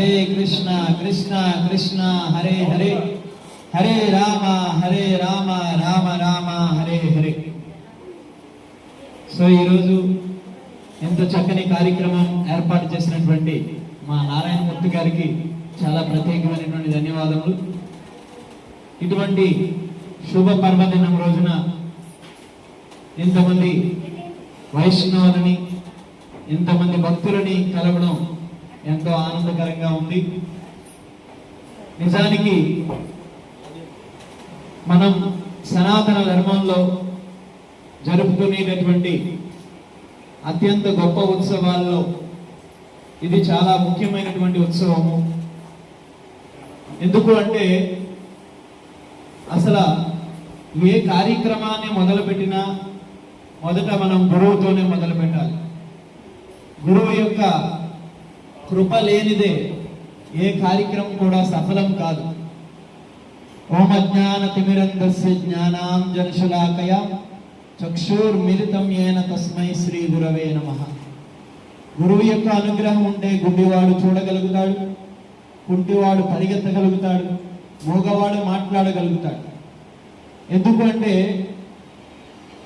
Hare Krishna Krishna Krishna Hare Hare. Hare Rama Hare Rama Rama Rama Hare Hare. So ఈరోజు ఎంతో చక్కని కార్యక్రమం ఏర్పాటు చేసినటువంటి మా నారాయణ మూర్తి గారికి చాలా ప్రత్యేకమైనటువంటి ధన్యవాదములు. ఇటువంటి శుభ పర్వదినం రోజున ఇంతమంది వైష్ణవులని ఇంతమంది భక్తులని కలవడం ఎంతో ఆనందకరంగా ఉంది. నిజానికి మనం సనాతన ధర్మంలో జరుపుకునేటటువంటి అత్యంత గొప్ప ఉత్సవాల్లో ఇది చాలా ముఖ్యమైనటువంటి ఉత్సవము. ఎందుకు అంటే అసలు ఏ కార్యక్రమాన్ని మొదలుపెట్టినా మొదట మనం గురువుతోనే మొదలు పెట్టాలి గురువు యొక్క కృప లేనిదే ఏ కార్యక్రమం కూడా సఫలం కాదు. ఓం తిమిరంధస్య తిమిరంగస్య జ్ఞానాంజనశులాకయ చక్షుర్మిలితం ఏన తస్మై శ్రీ గురవే నమ. గురువు యొక్క అనుగ్రహం ఉంటే గుడ్డివాడు చూడగలుగుతాడు కుంటివాడు పరిగెత్తగలుగుతాడు మూగవాడు మాట్లాడగలుగుతాడు. ఎందుకు అంటే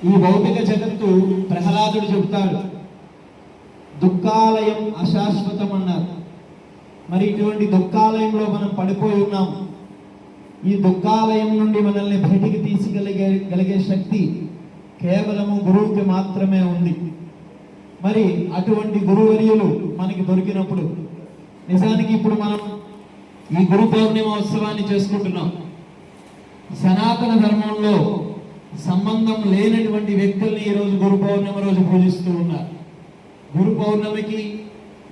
ఈ భౌతిక జగత్తు ప్రహ్లాదుడు చెబుతాడు దుఃఖాలయం అశాశ్వతం అన్నారు మరి ఇటువంటి దుఃఖాలయంలో మనం పడిపోయి ఉన్నాం. ఈ దుఃఖాలయం నుండి మనల్ని బయటికి తీసుకెళ్ళగే గలిగే శక్తి కేవలము గురువుకి మాత్రమే ఉంది. మరి అటువంటి గురువర్యులు మనకి దొరికినప్పుడు నిజానికి ఇప్పుడు మనం ఈ గురు పౌర్ణిమ ఉత్సవాన్ని చేసుకుంటున్నాం. సనాతన ధర్మంలో సంబంధం లేనటువంటి వ్యక్తుల్ని ఈరోజు గురు పౌర్ణిమ రోజు పూజిస్తూ ఉన్నారు. గురు పౌర్ణమికి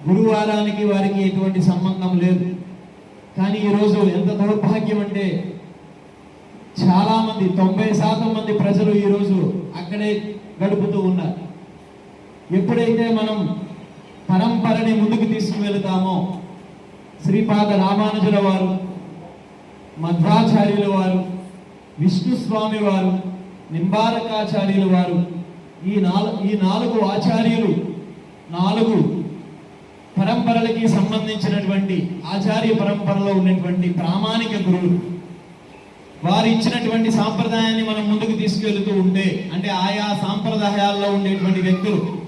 గురువారానికి వారికి ఎటువంటి సంబంధం లేదు. కానీ ఈరోజు ఎంత దౌర్భాగ్యం అంటే చాలామంది తొంభై శాతం మంది ప్రజలు ఈరోజు అక్కడే గడుపుతూ ఉన్నారు. ఎప్పుడైతే మనం పరంపరని ముందుకు తీసుకువెళతామో శ్రీపాద రామానుజుల వారు మధ్వాచార్యుల వారు విష్ణు స్వామి వారు నింబారకాచార్యుల వారు ఈ నాలుగు ఈ నాలుగు ఆచార్యులు నాలుగు పరంపరలకి సంబంధించినటువంటి ఆచార్య పరంపరలో ఉన్నటువంటి ప్రామాణిక గురువులు. వారు ఇచ్చినటువంటి సాంప్రదాయాన్ని మనం ముందుకు తీసుకెళ్తూ ఉంటే అంటే ఆయా సాంప్రదాయాల్లో ఉండేటువంటి వ్యక్తులు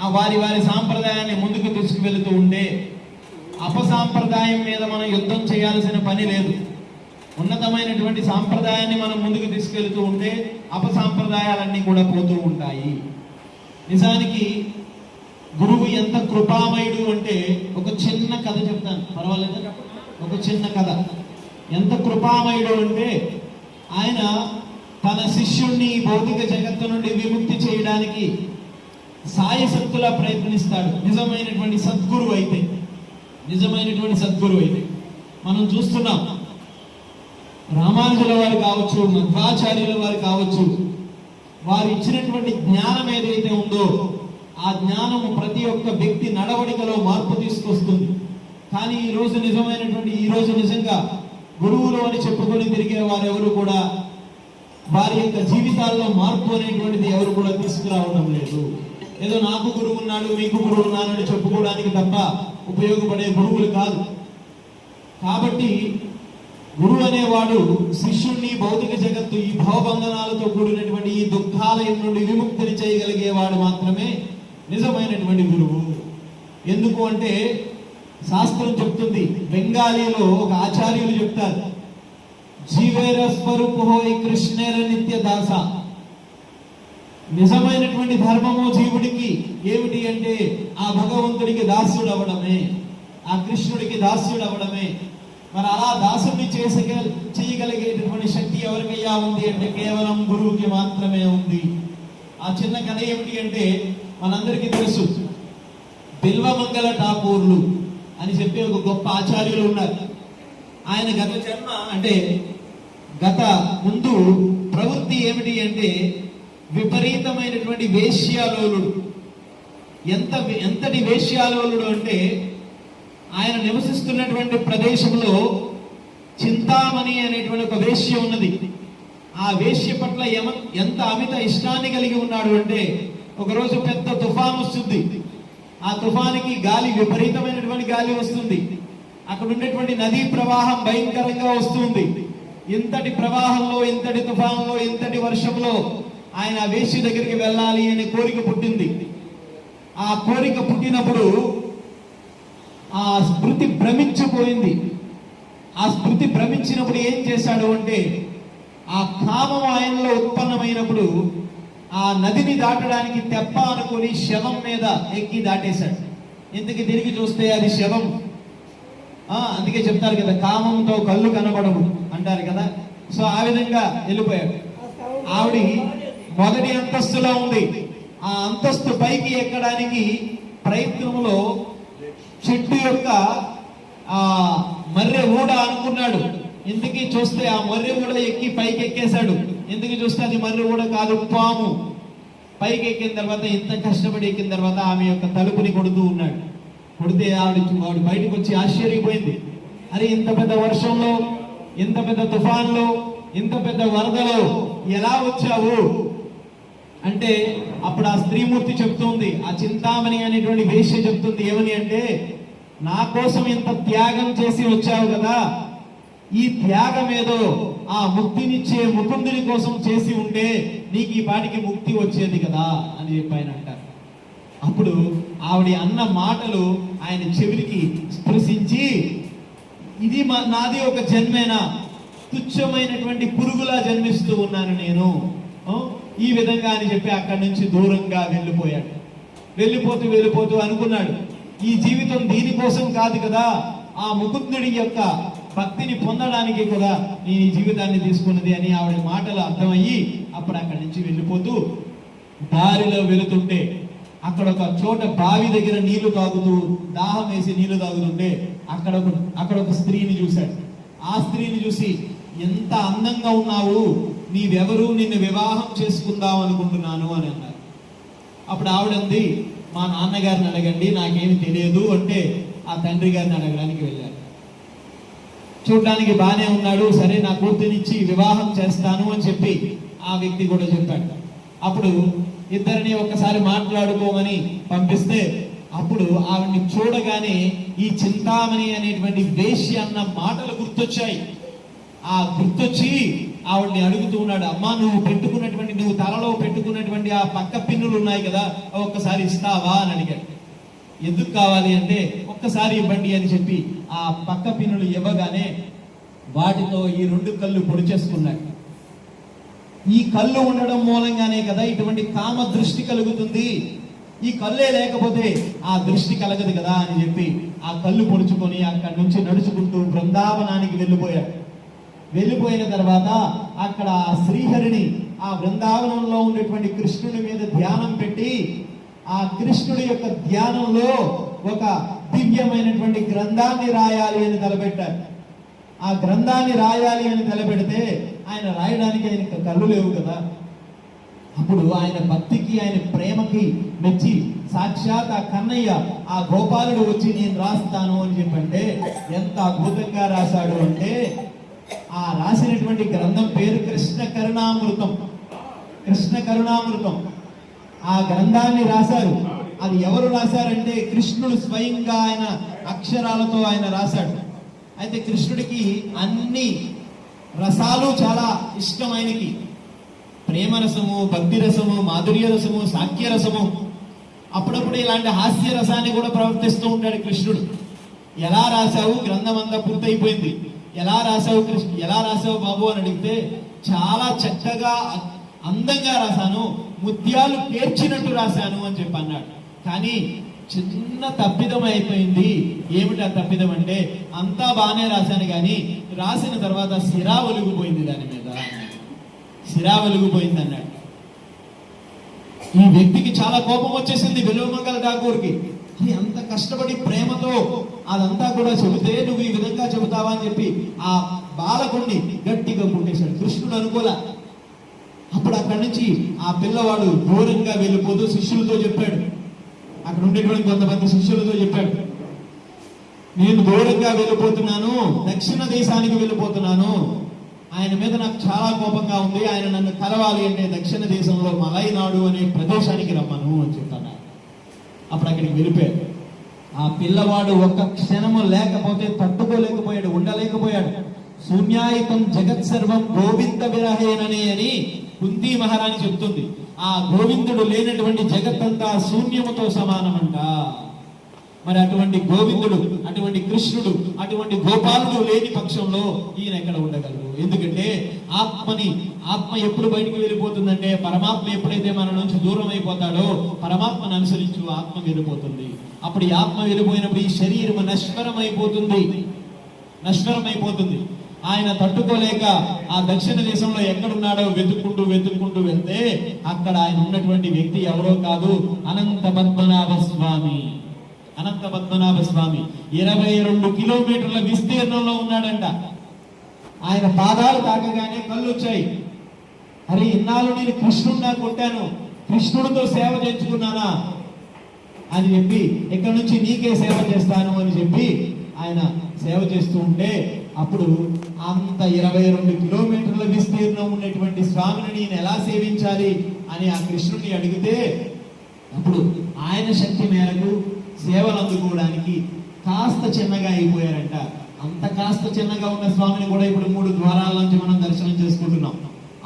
ఆ వారి వారి సాంప్రదాయాన్ని ముందుకు తీసుకువెళుతూ ఉంటే అపసాంప్రదాయం మీద మనం యుద్ధం చేయాల్సిన పని లేదు. ఉన్నతమైనటువంటి సాంప్రదాయాన్ని మనం ముందుకు తీసుకెళ్తూ ఉంటే అపసాంప్రదాయాలన్నీ కూడా పోతూ ఉంటాయి. నిజానికి గురువు ఎంత కృపామయుడు అంటే ఒక చిన్న కథ చెప్తాను. పర్వాలేదు? ఒక చిన్న కథ. ఎంత కృపామయుడు అంటే ఆయన తన శిష్యుణ్ణి భౌతిక జగత్తు నుండి విముక్తి చేయడానికి సాయశక్తులా ప్రయత్నిస్తాడు. నిజమైనటువంటి సద్గురువు అయితే. నిజమైనటువంటి సద్గురువు అయితే. మనం చూస్తున్నాం. రామానుజుల వారు కావచ్చు మధ్వాచార్యుల వారు కావచ్చు వారు ఇచ్చినటువంటి జ్ఞానం ఏదైతే ఉందో ఆ జ్ఞానము ప్రతి ఒక్క వ్యక్తి నడవడికలో మార్పు తీసుకొస్తుంది. కానీ ఈ రోజు నిజమైనటువంటి ఈ రోజు నిజంగా గురువులు అని చెప్పుకొని తిరిగే వారు ఎవరు కూడా వారి యొక్క జీవితాల్లో మార్పు అనేటువంటిది ఎవరు కూడా తీసుకురావడం లేదు. ఏదో నాకు గురువు ఉన్నాడు మీకు గురువు ఉన్నాడు చెప్పుకోవడానికి తప్ప ఉపయోగపడే గురువులు కాదు. కాబట్టి గురువు అనేవాడు శిష్యుణ్ణి భౌతిక జగత్తు ఈ భవబంధనాలతో కూడినటువంటి ఈ దుఃఖాలయం నుండి విముక్తిని చేయగలిగేవాడు మాత్రమే నిజమైనటువంటి గురువు. ఎందుకు అంటే శాస్త్రం చెప్తుంది బెంగాలీలో ఒక ఆచార్యులు చెప్తారు జీవేర స్వరూపు హోయ్ కృష్ణేర నిత్య దాస. నిజమైనటువంటి ధర్మము జీవుడికి ఏమిటి అంటే ఆ భగవంతుడికి దాసుడు అవడమే ఆ కృష్ణుడికి దాసుడు అవడమే మరి అలా దాసుడిని చేసగ చేయగలిగేటటువంటి శక్తి ఎవరికయ్యా ఉంది అంటే కేవలం గురువుకి మాత్రమే ఉంది. ఆ చిన్న కథ ఏమిటి అంటే మనందరికీ తెలుసు బిల్వమంగళ ఠాకూర్లు అని చెప్పి ఒక గొప్ప ఆచార్యులు ఉన్నారు. ఆయన గత జన్మ అంటే గత ముందు ప్రవృత్తి ఏమిటి అంటే విపరీతమైనటువంటి వేశ్యాలోలుడు. ఎంత ఎంతటి వేశ్యాలోలుడు అంటే ఆయన నివసిస్తున్నటువంటి ప్రదేశంలో చింతామణి అనేటువంటి ఒక వేశ్య ఉన్నది. ఆ వేశ్య పట్ల ఎమ- ఎంత అమిత ఇష్టాన్ని కలిగి ఉన్నాడు అంటే ఒకరోజు పెద్ద తుఫాన్ వస్తుంది. ఆ తుఫానికి గాలి విపరీతమైనటువంటి గాలి వస్తుంది. అక్కడ ఉండేటువంటి నదీ ప్రవాహం భయంకరంగా వస్తుంది. ఇంతటి ప్రవాహంలో ఇంతటి తుఫాన్లో ఇంతటి వర్షంలో ఆయన వేసి దగ్గరికి వెళ్ళాలి అనే కోరిక పుట్టింది. ఆ కోరిక పుట్టినప్పుడు ఆ స్మృతి భ్రమించిపోయింది. ఆ స్మృతి భ్రమించినప్పుడు ఏం చేశాడు అంటే ఆ కామం ఆయనలో ఉత్పన్నమైనప్పుడు ఆ నదిని దాటడానికి తెప్ప అనుకొని శవం మీద ఎక్కి దాటేశాడు. ఇంతకి తిరిగి చూస్తే అది శవం. అందుకే చెప్తారు కదా కామంతో కళ్ళు కనబడవు అంటారు కదా. సో ఆ విధంగా వెళ్ళిపోయాడు. ఆవిడ మొదటి అంతస్తులో ఉంది. ఆ అంతస్తు పైకి ఎక్కడానికి ప్రయత్నంలో చెట్టు యొక్క ఆ మర్రె ఊడ అనుకున్నాడు. ఎందుకు చూస్తే ఆ మర్రె ఊడ ఎక్కి పైకి ఎక్కేశాడు ఎందుకు చూస్తే అది మర్రి కూడా కాదు పాము. పైకి ఎక్కిన తర్వాత ఇంత కష్టపడి ఎక్కిన తర్వాత ఆమె యొక్క తలుపుని కొడుతూ ఉన్నాడు. కొడితే ఆవిడ ఆవిడ బయటకు వచ్చి ఆశ్చర్యపోయింది. అరే ఇంత పెద్ద వర్షంలో ఇంత పెద్ద తుఫాన్లో ఇంత పెద్ద వరదలో ఎలా వచ్చావు? అంటే అప్పుడు ఆ స్త్రీమూర్తి చెప్తుంది ఆ చింతామణి అనేటువంటి వేష్య చెప్తుంది ఏమని అంటే నా కోసం ఇంత త్యాగం చేసి వచ్చావు కదా. ఈ త్యాగం ఏదో ఆ ముక్తినిచ్చే ముకుందుని కోసం చేసి ఉంటే నీకు ఈ పాటికి ముక్తి వచ్చేది కదా అని చెప్పి ఆయన అంటారు. అప్పుడు ఆవిడ అన్న మాటలు ఆయన చెవిరికి స్పృశించి ఇది మా- నాది ఒక జన్మేనా? తుచ్చమైనటువంటి పురుగులా జన్మిస్తూ ఉన్నాను నేను. ఈ విధంగా అని చెప్పి అక్కడి నుంచి దూరంగా వెళ్ళిపోయాడు. వెళ్ళిపోతూ వెళ్ళిపోతూ అనుకున్నాడు ఈ జీవితం దీనికోసం కాదు కదా ఆ ముకుందుడి యొక్క భక్తిని పొందడానికి కూడా నేను ఈ జీవితాన్ని తీసుకున్నది అని ఆవిడ మాటలు అర్థమయ్యి అప్పుడు అక్కడి నుంచి వెళ్ళిపోతూ దారిలో వెళుతుంటే అక్కడ ఒక చోట బావి దగ్గర నీళ్ళు తాగుతూ దాహం వేసి నీళ్ళు తాగుతుంటే అక్కడ ఒక అక్కడ ఒక స్త్రీని చూశాడు. ఆ స్త్రీని చూసి ఎంత అందంగా ఉన్నావు. నీవెవరు? నిన్ను వివాహం చేసుకుందాం అనుకుంటున్నాను అని అన్నారు. అప్పుడు ఆవిడ ఉంది మా నాన్నగారిని అడగండి నాకేమి తెలియదు అంటే ఆ తండ్రి గారిని అడగడానికి వెళ్ళారు చూడడానికి బానే ఉన్నాడు సరే నా కూతురినిచ్చి వివాహం చేస్తాను అని చెప్పి ఆ వ్యక్తి కూడా చెప్పాడు. అప్పుడు ఇద్దరిని ఒక్కసారి మాట్లాడుకోమని పంపిస్తే అప్పుడు ఆవిడ్ని చూడగానే ఈ చింతామణి అనేటువంటి వేశ్య అన్న మాటలు గుర్తొచ్చాయి. ఆ గుర్తొచ్చి ఆవిడ్ని అడుగుతూ ఉన్నాడు అమ్మా నువ్వు పెట్టుకున్నటువంటి నువ్వు తలలో పెట్టుకున్నటువంటి ఆ పక్క పిన్నులు ఉన్నాయి కదా ఒక్కసారి ఇస్తావా? అని అడిగాడు. ఎందుకు కావాలి అంటే ఒక్కసారి ఇవ్వండి అని చెప్పి ఆ పక్క పిన్నులు ఇవ్వగానే వాటితో ఈ రెండు కళ్ళు పొడిచేసుకున్నాడు ఈ కళ్ళు ఉండడం మూలంగానే కదా ఇటువంటి కామ దృష్టి కలుగుతుంది. ఈ కళ్ళే లేకపోతే ఆ దృష్టి కలగదు కదా అని చెప్పి ఆ కళ్ళు పొడుచుకొని అక్కడి నుంచి నడుచుకుంటూ బృందావనానికి వెళ్ళిపోయాడు వెళ్ళిపోయిన తర్వాత అక్కడ ఆ శ్రీహరిని ఆ బృందావనంలో ఉన్నటువంటి కృష్ణుడి మీద ధ్యానం పెట్టి ఆ కృష్ణుడి యొక్క ధ్యానంలో ఒక దివ్యమైనటువంటి గ్రంథాన్ని రాయాలి అని తలపెట్టారు. ఆ గ్రంథాన్ని రాయాలి అని తలపెడితే ఆయన రాయడానికి ఆయన కళ్ళు లేవు కదా. అప్పుడు ఆయన భక్తికి ఆయన ప్రేమకి మెచ్చి సాక్షాత్ ఆ కన్నయ్య ఆ గోపాలుడు వచ్చి నేను రాస్తాను అని చెప్పంటే ఎంత అద్భుతంగా రాశాడు అంటే ఆ రాసినటువంటి గ్రంథం పేరు కృష్ణ కరుణామృతం కృష్ణ కరుణామృతం ఆ గ్రంథాన్ని రాశారు. అది ఎవరు రాశారంటే కృష్ణుడు స్వయంగా ఆయన అక్షరాలతో ఆయన రాశాడు. అయితే కృష్ణుడికి అన్ని రసాలు చాలా ఇష్టం ఆయనకి ప్రేమరసము భక్తి రసము మాధుర్య రసము సాఖ్య రసము అప్పుడప్పుడు ఇలాంటి హాస్య రసాన్ని కూడా ప్రవర్తిస్తూ ఉంటాడు కృష్ణుడు. ఎలా రాశావు? గ్రంథం అంతా పూర్తయిపోయింది. ఎలా రాశావు కృష్ణ ఎలా రాశావు బాబు అని అడిగితే చాలా చక్కగా అందంగా రాశాను. ముత్యాలు పేర్చినట్టు రాశాను అని చెప్పి అన్నాడు. కానీ చిన్న తప్పిదం అయిపోయింది. ఏమిటి ఆ తప్పిదం అంటే అంతా బాగానే రాశాను కానీ రాసిన తర్వాత సిరా ఒలిగిపోయింది దాని మీద సిరా ఒలిగిపోయింది అన్నాడు. ఈ వ్యక్తికి చాలా కోపం వచ్చేసింది వెలువమంగళ ఠాకూర్కి అది అంత కష్టపడి ప్రేమతో అదంతా కూడా చెబితే నువ్వు ఈ విధంగా చెబుతావా అని చెప్పి ఆ బాలకుణ్ణి గట్టిగా కొట్టేశాడు. కృష్ణుడు అనుకోలే అప్పుడు అక్కడి నుంచి ఆ పిల్లవాడు దూరంగా వెళ్ళిపోతూ శిష్యులతో చెప్పాడు. అక్కడ ఉండేటువంటి కొంతమంది శిష్యులతో చెప్పాడు. నేను దూరంగా వెళ్ళిపోతున్నాను దక్షిణ దేశానికి వెళ్ళిపోతున్నాను. ఆయన మీద నాకు చాలా కోపంగా ఉంది. ఆయన నన్ను కలవాలి అంటే దక్షిణ దేశంలో మలైనాడు అనే ప్రదేశానికి రమ్మను అని చెప్తాను అప్పుడు అక్కడికి వెళ్ళిపోయాడు. ఆ పిల్లవాడు ఒక్క క్షణము లేకపోతే తట్టుకోలేకపోయాడు ఉండలేకపోయాడు. శూన్యాయుతం జగత్ సర్వం గోవింద విరహేనని అని కుంతి మహారాణి చెప్తుంది ఆ గోవిందుడు లేనటువంటి జగత్తంతా శూన్యముతో సమానమంట. మరి అటువంటి గోవిందుడు అటువంటి కృష్ణుడు అటువంటి గోపాలుడు లేని పక్షంలో ఈయన ఎక్కడ ఉండగలరు ఎందుకంటే ఆత్మని ఆత్మ ఎప్పుడు బయటికి వెళ్ళిపోతుందంటే పరమాత్మ ఎప్పుడైతే మన నుంచి దూరం అయిపోతాడో పరమాత్మను అనుసరించు ఆత్మ వెళ్ళిపోతుంది. అప్పుడు ఈ ఆత్మ వెళ్ళిపోయినప్పుడు ఈ శరీరం నశ్వరం అయిపోతుంది నశ్వరం అయిపోతుంది ఆయన తట్టుకోలేక ఆ దక్షిణ దేశంలో ఎక్కడున్నాడో వెతుక్కుంటూ వెతుక్కుంటూ వెళ్తే అక్కడ ఆయన ఉన్నటువంటి వ్యక్తి ఎవరో కాదు అనంత పద్మనాభ స్వామి. అనంత పద్మనాభ స్వామి. ఇరవై రెండు కిలోమీటర్ల విస్తీర్ణంలో ఉన్నాడంట. ఆయన పాదాలు తాకగానే కళ్ళు వచ్చాయి. అరే ఇన్నాళ్ళు నేను కృష్ణుడినా కొట్టాను. కృష్ణుడితో సేవ చేయించుకున్నానా? అని చెప్పి ఇక్కడ నుంచి నీకే సేవ చేస్తాను అని చెప్పి ఆయన సేవ చేస్తూ ఉంటే అప్పుడు అంత ఇరవై రెండు కిలోమీటర్ల విస్తీర్ణం ఉన్నటువంటి స్వామిని నేను ఎలా సేవించాలి అని ఆ కృష్ణుడిని అడిగితే అప్పుడు ఆయన శక్తి మేరకు సేవలు అందుకోవడానికి కాస్త చిన్నగా అయిపోయారంట. అంత కాస్త చిన్నగా ఉన్న స్వామిని కూడా ఇప్పుడు మూడు ద్వారాల నుంచి మనం దర్శనం చేసుకుంటున్నాం.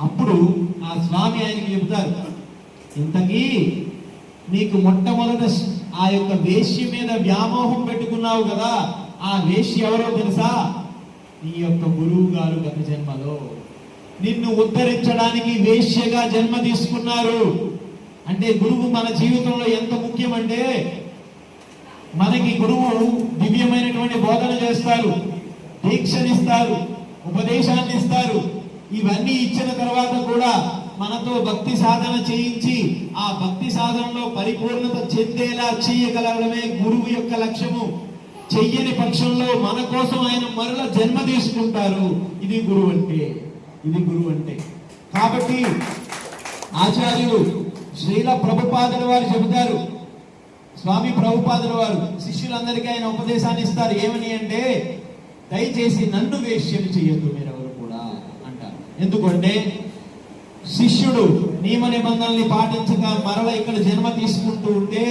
అప్పుడు ఆ స్వామి ఆయనకి చెబుతారు ఇంతకీ నీకు మొట్టమొదట ఆ యొక్క వేష్య మీద వ్యామోహం పెట్టుకున్నావు కదా ఆ వేష్య ఎవరో తెలుసా? నీ యొక్క గురువు గారు గత జన్మలో నిన్ను ఉద్ధరించడానికి వేశ్యగా జన్మ తీసుకున్నారు. అంటే గురువు మన జీవితంలో ఎంత ముఖ్యమంటే మనకి గురువు దివ్యమైనటువంటి బోధన చేస్తారు దీక్షనిస్తారు ఉపదేశాన్ని ఇస్తారు. ఇవన్నీ ఇచ్చిన తర్వాత కూడా మనతో భక్తి సాధన చేయించి ఆ భక్తి సాధనలో పరిపూర్ణత చెందేలా చేయగలగడమే గురువు యొక్క లక్ష్యము. చెయ్యని పక్షంలో మన కోసం ఆయన మరల జన్మ తీసుకుంటారు. ఇది గురువు అంటే. ఇది గురువు అంటే. కాబట్టి ఆచార్యులు శ్రీల ప్రభుపాదుల వారు చెబుతారు. స్వామి ప్రభుపాదుల వారు శిష్యులందరికీ ఆయన ఉపదేశాన్ని ఇస్తారు. ఏమని అంటే దయచేసి నన్ను వేష్యలు చేయొద్దు మీరెవరు కూడా అంటారు. ఎందుకంటే శిష్యుడు నియమ నిబంధనల్ని పాటించక మరల ఇక్కడ జన్మ తీసుకుంటూ ఉంటే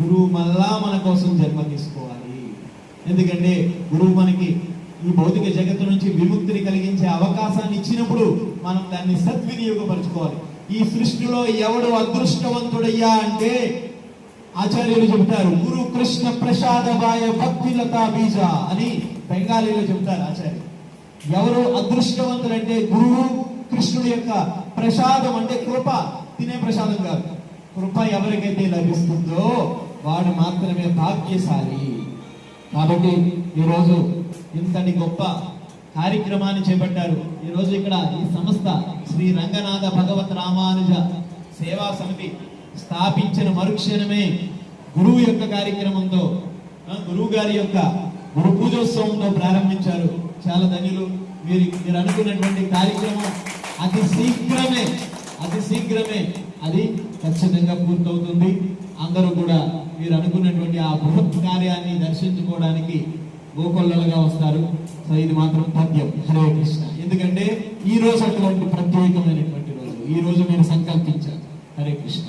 గురువు మళ్ళా మన కోసం జన్మ తీసుకోవాలి. ఎందుకంటే గురువు మనకి ఈ భౌతిక జగత్తు నుంచి విముక్తిని కలిగించే అవకాశాన్ని ఇచ్చినప్పుడు మనం దాన్ని సద్వినియోగపరచుకోవాలి. ఈ సృష్టిలో ఎవడు అదృష్టవంతుడయ్యా అంటే ఆచార్యులు చెబుతారు గురు కృష్ణ ప్రసాదభాయ భక్తి లతా బీజ అని బెంగాలీలో చెబుతారు ఆచార్యులు. ఎవరు అదృష్టవంతులంటే గురువు కృష్ణుడి యొక్క ప్రసాదం అంటే కృప తినే ప్రసాదం కాదు. కృప ఎవరికైతే లభిస్తుందో వాడు మాత్రమే భాగ్యశాలి. కాబట్టి ఈరోజు ఇంతటి గొప్ప కార్యక్రమాన్ని చేపట్టారు. ఈరోజు ఇక్కడ ఈ సంస్థ శ్రీ రంగనాథ భగవత్ రామానుజ సేవా సమితి స్థాపించిన మరుక్షణమే గురువు యొక్క కార్యక్రమంతో గురువు గారి యొక్క గురు పూజోత్సవంతో ప్రారంభించారు. చాలా ధన్యులు. మీరు మీరు అనుకున్నటువంటి కార్యక్రమం అతి శీఘ్రమే అతి శీఘ్రమే అది ఖచ్చితంగా పూర్తవుతుంది. అందరూ కూడా మీరు అనుకున్నటువంటి ఆ బృహత్ కార్యాన్ని దర్శించుకోవడానికి గోకొల్లలుగా వస్తారు. సో ఇది మాత్రం పద్యం. హరే కృష్ణ. ఎందుకంటే ఈ రోజు అటువంటి ప్రత్యేకమైనటువంటి రోజు. ఈ రోజు మీరు సంకల్పించారు హరే కృష్ణ.